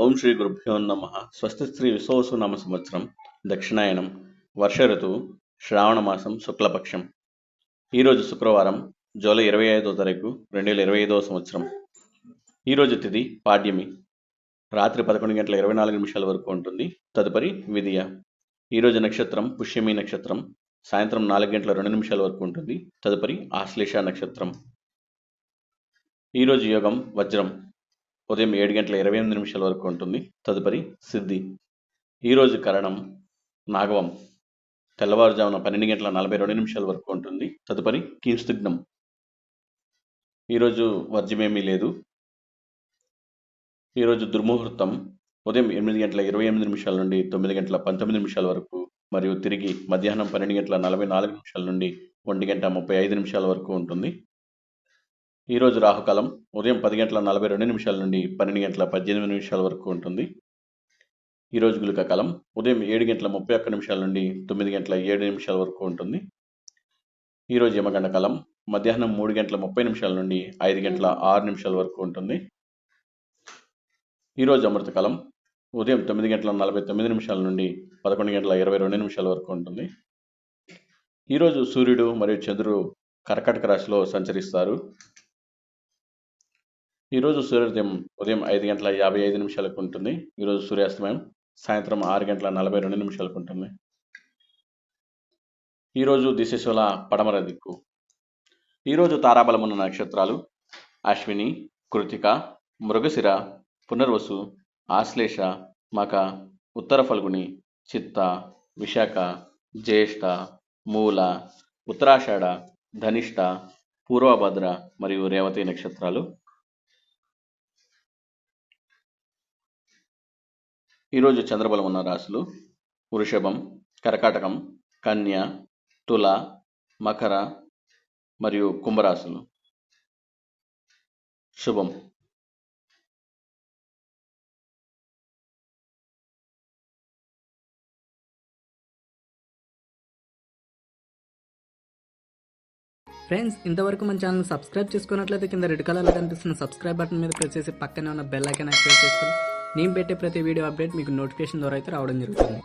ఓం శ్రీ గురుభ్యో నమ. స్వస్తి శ్రీ విశ్వసు నామ సంవత్సరం దక్షిణాయనం వర్ష ఋతువు శ్రావణ మాసం శుక్లపక్షం. ఈరోజు శుక్రవారం జూలై ఇరవై ఐదో తారీఖు రెండు వేల ఇరవై ఐదవ సంవత్సరం. ఈరోజు తిథి పాడ్యమి. రాత్రి పదకొండు గంటల ఇరవై నాలుగు నిమిషాల వరకు ఉంటుంది. తదుపరి విధియ ఈరోజు నక్షత్రం పుష్యమి నక్షత్రం. సాయంత్రం నాలుగు గంటల రెండు నిమిషాల వరకు ఉంటుంది. తదుపరి ఆశ్లేష నక్షత్రం. ఈరోజు యోగం వజ్రం. ఉదయం ఏడు గంటల ఇరవై ఎనిమిది నిమిషాల వరకు ఉంటుంది. తదుపరి సిద్ధి. ఈరోజు కరణం నాగవం తెల్లవారుజామున పన్నెండు గంటల నలభై రెండు నిమిషాల వరకు ఉంటుంది. తదుపరి కీంస్తుగ్నం ఈరోజు వర్జ్యమేమీ లేదు. ఈరోజు దుర్ముహూర్తం ఉదయం ఎనిమిది గంటల ఇరవై ఎనిమిది నిమిషాల నుండి తొమ్మిది గంటల పంతొమ్మిది నిమిషాల వరకు మరియు తిరిగి మధ్యాహ్నం పన్నెండు గంటల నలభై నాలుగు నిమిషాల నుండి ఒంటి గంట ముప్పై ఐదు నిమిషాల వరకు ఉంటుంది. ఈరోజు రాహుకాలం ఉదయం పది గంటల నలభై రెండు నిమిషాల నుండి పన్నెండు గంటల పద్దెనిమిది నిమిషాల వరకు ఉంటుంది. ఈరోజు గులిక కాలం ఉదయం ఏడు గంటల ముప్పై ఒక్క నిమిషాల నుండి తొమ్మిది గంటల ఏడు నిమిషాల వరకు ఉంటుంది. ఈరోజు యమగండ కాలం మధ్యాహ్నం మూడు గంటల ముప్పై నిమిషాల నుండి ఐదు గంటల ఆరు నిమిషాల వరకు ఉంటుంది. ఈరోజు అమృతకాలం ఉదయం తొమ్మిది గంటల నలభై తొమ్మిది నిమిషాల నుండి పదకొండు గంటల ఇరవై రెండు నిమిషాల వరకు ఉంటుంది. ఈరోజు సూర్యుడు మరియు చంద్రుడు కర్కటక రాశిలో సంచరిస్తారు. ఈరోజు సూర్యోదయం ఉదయం ఐదు గంటల యాభై ఐదు నిమిషాలకు ఉంటుంది. ఈరోజు సూర్యాస్తమయం సాయంత్రం ఆరు గంటల నలభై రెండు నిమిషాలకు ఉంటుంది. ఈరోజు దిశశూల పడమర దిక్కు. ఈరోజు తారాబలమున్న నక్షత్రాలు అశ్విని కృతిక మృగశిర పునర్వసు ఆశ్లేష మక ఉత్తర ఫల్గుని చిత్త విశాఖ జ్యేష్ఠ మూల ఉత్తరాషాఢ ధనిష్ట పూర్వభద్ర మరియు రేవతి నక్షత్రాలు ఈరోజు చంద్రబలం ఉన్న రాశులు వృషభం కర్కాటకం కన్య తుల మకర మరియు కుంభరాశులు. శుభం. ఫ్రెండ్స్ ఇంతవరకు మన ఛానల్ సబ్స్క్రైబ్ చేసుకున్నట్లయితే కింద రెడ్ కలర్లో కనిపిస్తున్న సబ్స్క్రైబ్ బటన్ మీద ప్రెస్ చేసి పక్కనే ఉన్న బెల్ ఐకాన్ యాక్టివేట్ చేసుకుని నేను పెట్టే ప్రతి వీడియో అప్డేట్ మీకు నోటిఫికేషన్ ద్వారా అయితే రావడం జరుగుతుంది.